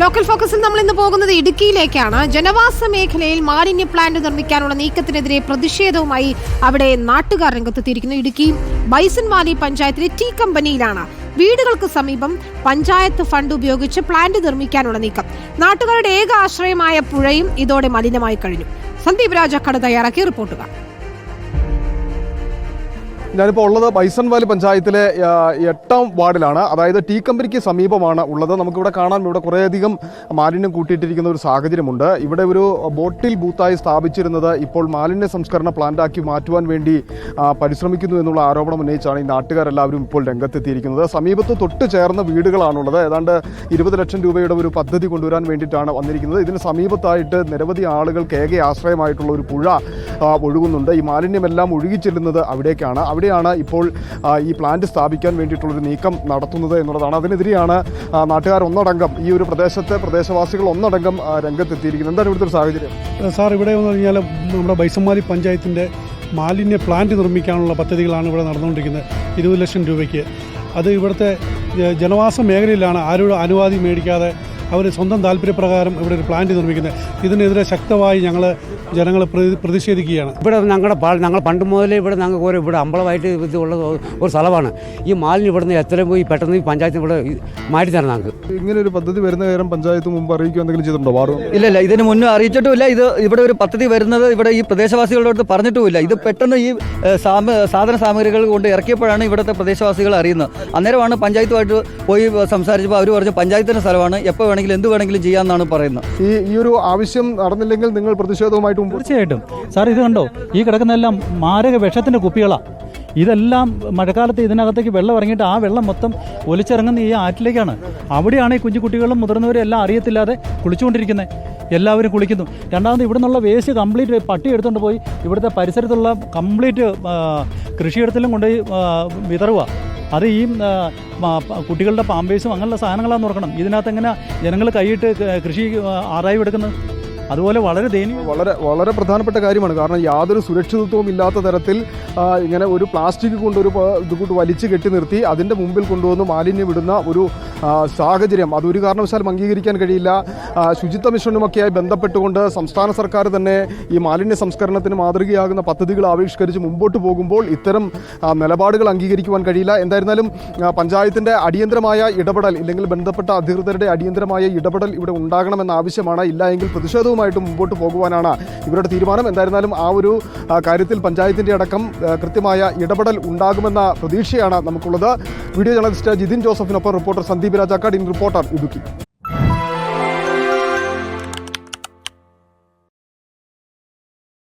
Local ഫോക്കസിൽ നമ്മൾ ഇന്ന് പോകുന്നത് ഇടുക്കിയിലേക്കാണ്. ജനവാസ മേഖലയിൽ മാലിന്യ പ്ലാന്റ് നിർമ്മിക്കാനുള്ള നീക്കത്തിനെതിരെ പ്രതിഷേധവുമായി അവിടെ നാട്ടുകാർ രംഗത്തെത്തിയിരിക്കുന്നു. ഇടുക്കി ബൈസൺ വാലി പഞ്ചായത്തിലെ ടീ കമ്പനിയിലാണ്. വീടുകൾക്ക് സമീപം പഞ്ചായത്ത് ഫണ്ട് ഉപയോഗിച്ച് പ്ലാന്റ് നിർമ്മിക്കാനുള്ള നീക്കം. നാട്ടുകാരുടെ ഏക ആശ്രയമായ പുഴയും ഇതോടെ മലിനമായി കഴിഞ്ഞു. സന്ദീപ് രാജക്കട് തയ്യാറാക്കിയ റിപ്പോർട്ടുകൾ. ഞാനിപ്പോൾ ഉള്ളത് ബൈസൺ വാലി പഞ്ചായത്തിലെ എട്ടാം വാർഡിലാണ്. അതായത് ടീ കമ്പനിക്ക് സമീപമാണ് ഉള്ളത്. നമുക്കിവിടെ കാണാൻ ഇവിടെ കുറേയധികം മാലിന്യം കൂട്ടിയിട്ടിരിക്കുന്ന ഒരു സാഹചര്യമുണ്ട്. ഇവിടെ ഒരു ബോട്ടിൽ ബൂത്തായി സ്ഥാപിച്ചിരുന്നത് ഇപ്പോൾ മാലിന്യ സംസ്കരണ പ്ലാന്റാക്കി മാറ്റുവാൻ വേണ്ടി പരിശ്രമിക്കുന്നു എന്നുള്ള ആരോപണം ഉന്നയിച്ചാണ് ഈ നാട്ടുകാരെല്ലാവരും ഇപ്പോൾ രംഗത്തെത്തിയിരിക്കുന്നത്. സമീപത്ത് തൊട്ട് ചേർന്ന വീടുകളാണുള്ളത്. ഏതാണ്ട് ഇരുപത് ലക്ഷം രൂപയുടെ ഒരു പദ്ധതി കൊണ്ടുവരാൻ വേണ്ടിയിട്ടാണ് വന്നിരിക്കുന്നത്. ഇതിന് സമീപത്തായിട്ട് നിരവധി ആളുകൾക്ക് ഏക ആശ്രയമായിട്ടുള്ള ഒരു പുഴ ഒഴുകുന്നുണ്ട്. ഈ മാലിന്യമെല്ലാം ഒഴുകിച്ചെല്ലുന്നത് അവിടേക്കാണ്. അവിടെയാണ് ഇപ്പോൾ ഈ പ്ലാന്റ് സ്ഥാപിക്കാൻ വേണ്ടിയിട്ടുള്ളൊരു നീക്കം നടത്തുന്നത് എന്നുള്ളതാണ്. അതിനെതിരെയാണ് നാട്ടുകാർ ഒന്നടങ്കം ഈ ഒരു പ്രദേശത്തെ പ്രദേശവാസികൾ ഒന്നടങ്കം രംഗത്തെത്തിയിരിക്കുന്നത്. എന്താണ് ഇവിടുത്തെ ഒരു സാഹചര്യം? സാർ ഇവിടെ എന്ന് പറഞ്ഞാൽ നമ്മുടെ ബൈസമ്മാലി പഞ്ചായത്തിന്റെ മാലിന്യ പ്ലാന്റ് നിർമ്മിക്കാനുള്ള പദ്ധതികളാണ് ഇവിടെ നടന്നുകൊണ്ടിരിക്കുന്നത്. ഇരുപത് ലക്ഷം രൂപയ്ക്ക്. അത് ഇവിടുത്തെ ജനവാസ മേഖലയിലാണ് ആരോടും അനുവാദി മേടിക്കാതെ അവർ സ്വന്തം താല്പര്യപ്രകാരം ഇവിടെ ഒരു പ്ലാന്റ് നിർമ്മിക്കുന്നത്. ഇതിനെതിരെ ശക്തമായി ഞങ്ങൾ ജനങ്ങൾ പ്രതിഷേധിക്കുകയാണ്. ഇവിടെ ഞങ്ങളുടെ ഞങ്ങൾ പണ്ട് മുതലേ ഇവിടെ ഞങ്ങൾക്ക് ഒരു ഇവിടെ അമ്പളമായിട്ട് ഇത് ഉള്ള ഒരു സ്ഥലമാണ്. ഈ മാലിന്യം ഇവിടുന്ന് എത്രയും പോയി പെട്ടെന്ന് ഈ പഞ്ചായത്തിന് ഇവിടെ മാറ്റി തരണം ഞങ്ങൾക്ക്. ഇങ്ങനെ ഒരു പദ്ധതി വരുന്ന കാര്യം പഞ്ചായത്ത് മുമ്പ് അറിയിക്കുക എന്തെങ്കിലും ചെയ്തിട്ടുണ്ടോ? വാർഡ് ഇല്ല ഇല്ല ഇതിന് മുന്നേ അറിയിച്ചിട്ടുമില്ല. ഇത് ഇവിടെ ഒരു പദ്ധതി വരുന്നത് ഇവിടെ ഈ പ്രദേശവാസികളുടെ അടുത്ത് പറഞ്ഞിട്ടുമില്ല. ഇത് പെട്ടെന്ന് ഈ സാധന സാമഗ്രികൾ കൊണ്ട് ഇറക്കിയപ്പോഴാണ് ഇവിടുത്തെ പ്രദേശവാസികൾ അറിയുന്നത്. അന്നേരമാണ് പഞ്ചായത്തുമായിട്ട് പോയി സംസാരിച്ചപ്പോൾ അവർ പറഞ്ഞു പഞ്ചായത്തിന്റെ സ്ഥലമാണ്. എപ്പോൾ വേണമെങ്കിലും എന്ത് വേണമെങ്കിലും ചെയ്യാമെന്നാണ് പറയുന്നത്. ഈ ഈ ഒരു ആവശ്യം നടന്നില്ലെങ്കിൽ നിങ്ങൾ പ്രതിഷേധവുമായിട്ട് മുമ്പ് തീർച്ചയായിട്ടും. സാർ ഇത് കണ്ടോ? ഈ കിടക്കുന്നതെല്ലാം മാരക വിഷത്തിന്റെ കുപ്പികളാണ് ഇതെല്ലാം മഴക്കാലത്ത് ഇതിനകത്തേക്ക് വെള്ളം ഇറങ്ങിയിട്ട് ആ വെള്ളം മൊത്തം ഒലിച്ചിറങ്ങുന്ന ഈ ആറ്റിലേക്കാണ്. അവിടെയാണ് ഈ കുഞ്ഞു കുട്ടികളും മുതിർന്നവരും എല്ലാം അറിയത്തില്ലാതെ കുളിച്ചുകൊണ്ടിരിക്കുന്നത് എല്ലാവരും കുളിക്കുന്നു. രണ്ടാമത് ഇവിടെ നിന്നുള്ള വേസ്റ്റ് കംപ്ലീറ്റ് പട്ടി എടുത്തുകൊണ്ട് പോയി ഇവിടുത്തെ പരിസരത്തുള്ള കംപ്ലീറ്റ് കൃഷിയിടത്തിലും കൊണ്ടുപോയി വിതറുക അത് ഈ കുട്ടികളുടെ പാമ്പേഴ്സും അങ്ങനെയുള്ള സാധനങ്ങളാണ് നോക്കണം ഇതിനകത്ത് എങ്ങനെ ജനങ്ങൾ കൈയിട്ട് കൃഷി ആറായി എടുക്കുന്നത്? അതുപോലെ വളരെ ദയനീയ വളരെ വളരെ പ്രധാനപ്പെട്ട കാര്യമാണ്. കാരണം യാതൊരു സുരക്ഷിതത്വവും ഇല്ലാത്ത തരത്തിൽ ഇങ്ങനെ ഒരു പ്ലാസ്റ്റിക് കൊണ്ടൊരു ഇത് കൊണ്ട് വലിച്ചു കെട്ടി നിർത്തി അതിന്റെ മുമ്പിൽ കൊണ്ടുവന്ന് മാലിന്യം ഇടുന്ന ഒരു സാഹചര്യം. അതൊരു കാരണവശാലും അംഗീകരിക്കാൻ കഴിയില്ല. ശുചിത്വ മിഷനുമൊക്കെയായി ബന്ധപ്പെട്ടുകൊണ്ട് സംസ്ഥാന സർക്കാർ തന്നെ ഈ മാലിന്യ സംസ്കരണത്തിന് മാതൃകയാകുന്ന പദ്ധതികൾ ആവിഷ്കരിച്ച് മുമ്പോട്ട് പോകുമ്പോൾ ഇത്തരം നിലപാടുകൾ അംഗീകരിക്കുവാൻ കഴിയില്ല. എന്തായിരുന്നാലും പഞ്ചായത്തിന്റെ അടിയന്തരമായ ഇടപെടൽ ഇല്ലെങ്കിൽ ബന്ധപ്പെട്ട അധികൃതരുടെ അടിയന്തരമായ ഇടപെടൽ ഇവിടെ ഉണ്ടാകണമെന്ന ആവശ്യമാണ്. ഇല്ല എങ്കിൽ പ്രതിഷേധവുമായിട്ട് മുമ്പോട്ട് പോകുവാനാണ് ഇവരുടെ തീരുമാനം. എന്തായിരുന്നാലും ആ ഒരു കാര്യത്തിൽ പഞ്ചായത്തിന്റെ അടക്കം കൃത്യമായ ഇടപെടൽ ഉണ്ടാകുമെന്ന പ്രതീക്ഷയാണ് നമുക്കുള്ളത്. Video journalist Jithin ജോസഫിനൊപ്പം reporter Sandeep Rajakkad in reporter Idukki.